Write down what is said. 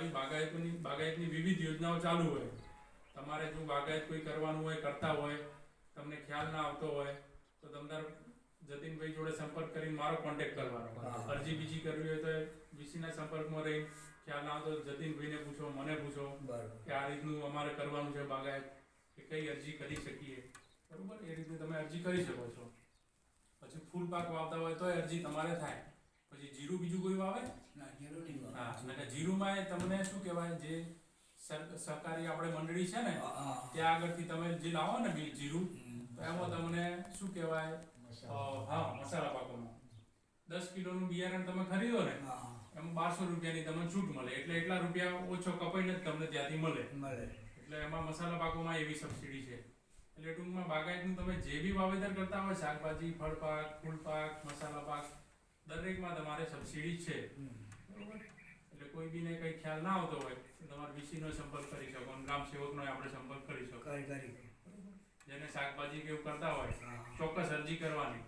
આવી બાગાયતની બાગાયતની વિવિધ યોજનાઓ ચાલુ હોય તમારે જો બાગાયત કોઈ કરવાનું હોય કરતા હોય તમને ખ્યાલ ના આવતો હોય તો તમતાર જતીનભાઈ જોડે સંપર્ક કરીને મારો કોન્ટેક્ટ કરવાનો. અરજી બીજી કરવી હોય તો વીસીના સંપર્કમાં રહી ખ્યાલ ના આવતો જતીનભાઈને પૂછો મને પૂછો કે આ રીતનું અમારે કરવાનું છે બાગાયત કે કઈ અરજી કરી શકીએ. બરોબર? એ રીતે તમે અરજી કરી શકો છો. પછી ફૂલ પાક વાવતા હોય તો અરજી તમારે થાય. પછી જીરું બીજું કોઈ વાવે? એ તમને શું કહેવાય? જે સરકારી આપણે મંડળી છે ને. ત્યાં આગળથી તમે જે લાવો ને બીજ જીરું તો એમાં તમને શું કહેવાય? હા મસાલા પાકોમાં દસ કિલોનું બિયારણ તમે ખરીદો ને એમ બારસો રૂપિયાની તમને છૂટ મળે. એટલે એટલા રૂપિયા ઓછો કપાઈને જ તમને ત્યાંથી મળે. મળે. એટલે એમાં મસાલા પાકોમાં એવી સબસિડી છે. એટલે ટૂંકમાં બાગાયતનું તમે જે બી વાવેતર કરતા હોય શાકભાજી ફળ પાક ફૂલ પાક મસાલા પાક દરેકમાં તમારે સબસિડી છે. કોઈ બીને કઈ ખ્યાલ ના આવતો હોય તમારે વીસી નો સંપર્ક કરી શકો અને ગ્રામ સેવકનો આપણે સંપર્ક કરી શકો. કરી કરી. જેને શાકભાજી કે એવું કરતા હોય ચોક્કસ અરજી કરવાની.